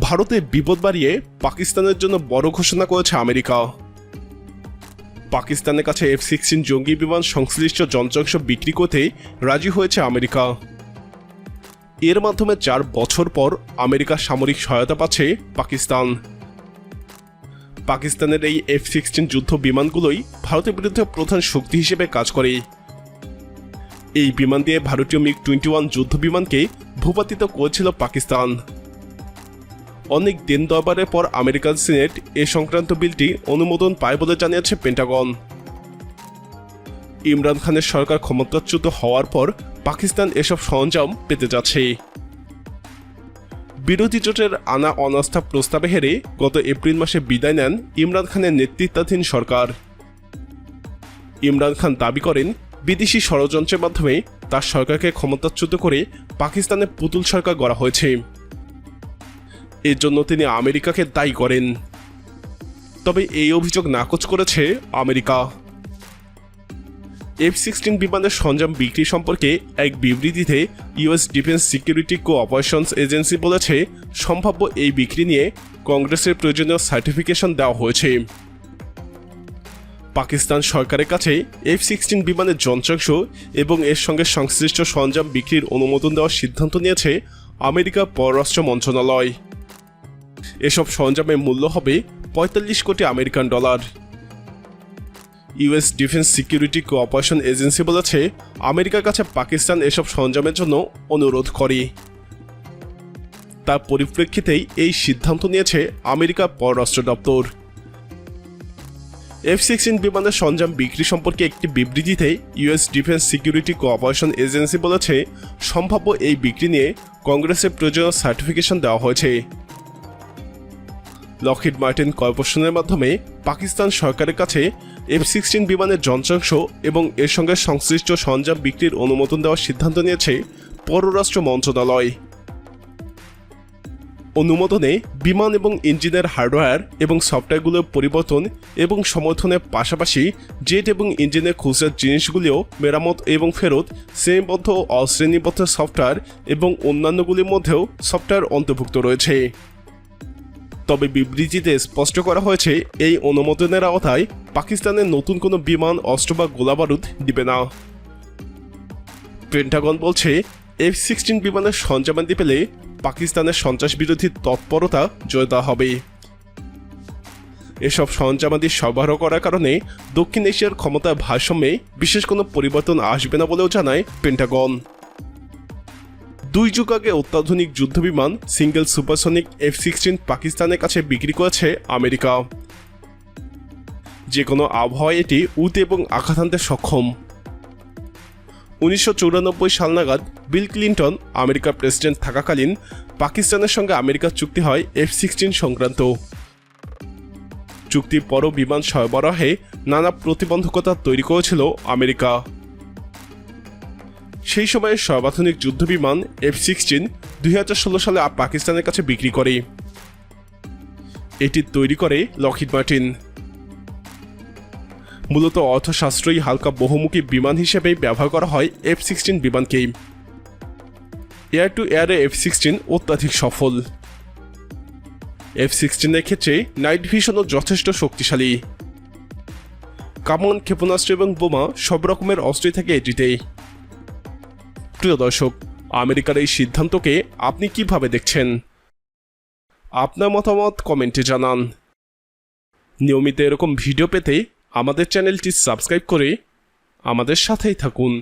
ভারতে বিপদ বাড়িয়ে পাকিস্তানের জন্য বড় ঘোষণা করেছে আমেরিকা। পাকিস্তানের কাছে এফ সিক্সটিন জঙ্গি বিমান সংশ্লিষ্ট যন্ত্রাংশ বিক্রি করতে রাজি হয়েছে আমেরিকা। এর মাধ্যমে চার বছর পর আমেরিকার সামরিক সহায়তা পাচ্ছে পাকিস্তান। পাকিস্তানের এই এফ সিক্সটিন যুদ্ধ বিমানগুলোই ভারতের বিরুদ্ধে প্রধান শক্তি হিসেবে কাজ করে। এই বিমান দিয়ে ভারতীয় মিগ টোয়েন্টি ওয়ান যুদ্ধ বিমানকে ভূপাতিত করেছিল পাকিস্তান। অনেক দিন দরবারের পর আমেরিকান সিনেট এ সংক্রান্ত বিলটি অনুমোদন পায় বলে জানিয়েছে পেন্টাগন। ইমরান খানের সরকার ক্ষমতাচ্যুত হওয়ার পর পাকিস্তান এসব সরঞ্জাম পেতে যাচ্ছে। বিরোধী জোটের আনা অনাস্থা প্রস্তাবে হেরে গত এপ্রিল মাসে বিদায় নেন ইমরান খানের নেতৃত্বাধীন সরকার। ইমরান খান দাবি করেন, বিদেশি ষড়যন্ত্রের মাধ্যমে তার সরকারকে ক্ষমতাচ্যুত করে পাকিস্তানে পুতুল সরকার গড়া হয়েছে। এর জন্য তিনি আমেরিকাকে দায়ী করেন। তবে এই অভিযোগ নাকচ করেছে আমেরিকা। এফ সিক্সটিন বিমানের সরঞ্জাম বিক্রি সম্পর্কে এক বিবৃতিতে US defence security cooperations agency বলেছে, সম্ভাব্য এই বিক্রি নিয়ে কংগ্রেসের প্রয়োজনীয় সার্টিফিকেশন দেওয়া হয়েছে। পাকিস্তান সরকারের কাছে এফ সিক্সটিন বিমানের যন্ত্রাংশ এবং এর সঙ্গে সংশ্লিষ্ট সরঞ্জাম বিক্রির অনুমোদন দেওয়ার সিদ্ধান্ত নিয়েছে আমেরিকা পররাষ্ট্র মন্ত্রণালয়। এসব সরঞ্জামের মূল্য হবে পঁয়তাল্লিশ কোটি American dollar. US defence security cooperation agency বলেছে, আমেরিকার কাছে পাকিস্তান এসব সরঞ্জামের জন্য অনুরোধ করে। তার পরিপ্রেক্ষিতেই এই সিদ্ধান্ত নিয়েছে আমেরিকা পররাষ্ট্র দপ্তর। এফ সিক্সটিন বিমানের সরঞ্জাম বিক্রি সম্পর্কে একটি বিবৃতিতে US defence security cooperation agency বলেছে, সম্ভাব্য এই বিক্রি নিয়ে কংগ্রেসের প্রয়োজনীয় সার্টিফিকেশন দেওয়া হয়েছে। লকহিড মার্টিন কর্পোরেশনের মাধ্যমে পাকিস্তান সরকারের কাছে এফ সিক্সটিন বিমানের যন্ত্রাংশ এবং এর সঙ্গে সংশ্লিষ্ট সরঞ্জাম বিক্রির অনুমোদন দেওয়ার সিদ্ধান্ত নিয়েছে পররাষ্ট্র মন্ত্রণালয়। অনুমোদনে বিমান এবং ইঞ্জিনের হার্ডওয়্যার এবং সফটওয়্যারগুলোর পরিবর্তন এবং সমর্থনের পাশাপাশি জেট এবং ইঞ্জিনের খুচরা জিনিসগুলিও মেরামত এবং ফেরত, শ্রেণীবদ্ধ ও অশ্রেণীবদ্ধ সফটওয়্যার এবং অন্যান্যগুলির মধ্যেও সফটওয়্যার অন্তর্ভুক্ত রয়েছে। তবে বিবৃতিতে স্পষ্ট করা হয়েছে, এই অনুমোদনের আওতায় পাকিস্তানের নতুন কোনো বিমান, অস্ত্র বা গোলাবারুদ দিবে না। পেন্টাগন বলছে এফ সিক্সটিন বিমানের সরঞ্জামাদি পেলে পাকিস্তানের সন্ত্রাস বিরোধী তৎপরতা জয়তা হবে। এসব সরঞ্জামাদি সরবরাহ করার কারণে দক্ষিণ এশিয়ার ক্ষমতার ভারসাম্যে বিশেষ কোনো পরিবর্তন আসবে না বলেও জানায় পেন্টাগন। দুই যুগ আগে অত্যাধুনিক যুদ্ধবিমান সিঙ্গেল সুপারসনিক এফ সিক্সটিন পাকিস্তানের কাছে বিক্রি করেছে আমেরিকা। যে কোনো আবহাওয়ায় এটি উত এবং আঘাত আনতে সক্ষম। উনিশশো সাল নাগাদ বিল ক্লিন্টন আমেরিকার প্রেসিডেন্ট থাকাকালীন পাকিস্তানের সঙ্গে আমেরিকার চুক্তি হয় এফ সিক্সটিন সংক্রান্ত। চুক্তির পরও বিমান সরবরাহে নানা প্রতিবন্ধকতা তৈরি করেছিল আমেরিকা। সেই সময়ে সর্বাধুনিক যুদ্ধবিমান এফ সিক্সটিন দুই হাজার ষোলো সালে পাকিস্তানের কাছে বিক্রি করে। এটি তৈরি করে লকহিড মার্টিন মূলত অর্থশাস্ত্রই হালকা বহুমুখী বিমান হিসেবে ব্যবহার করা হয় এফ সিক্সটিন বিমানকে। এয়ার টু এয়ারে এফ সিক্সটিন অত্যাধিক সফল। এফ সিক্সটিনের ক্ষেত্রে নাইট ভিশনও যথেষ্ট শক্তিশালী। কামন ক্ষেপণাস্ত্র এবং বোমা সব রকমের অস্ত্রই থাকে এটিতে। প্রিয় দর্শক, আমেরিকার এই সিদ্ধান্তকে আপনি কীভাবে দেখছেন? আপনার মতামত কমেন্টে জানান। নিয়মিত এরকম ভিডিও পেতে আমাদের চ্যানেলটি সাবস্ক্রাইব করে আমাদের সাথেই থাকুন।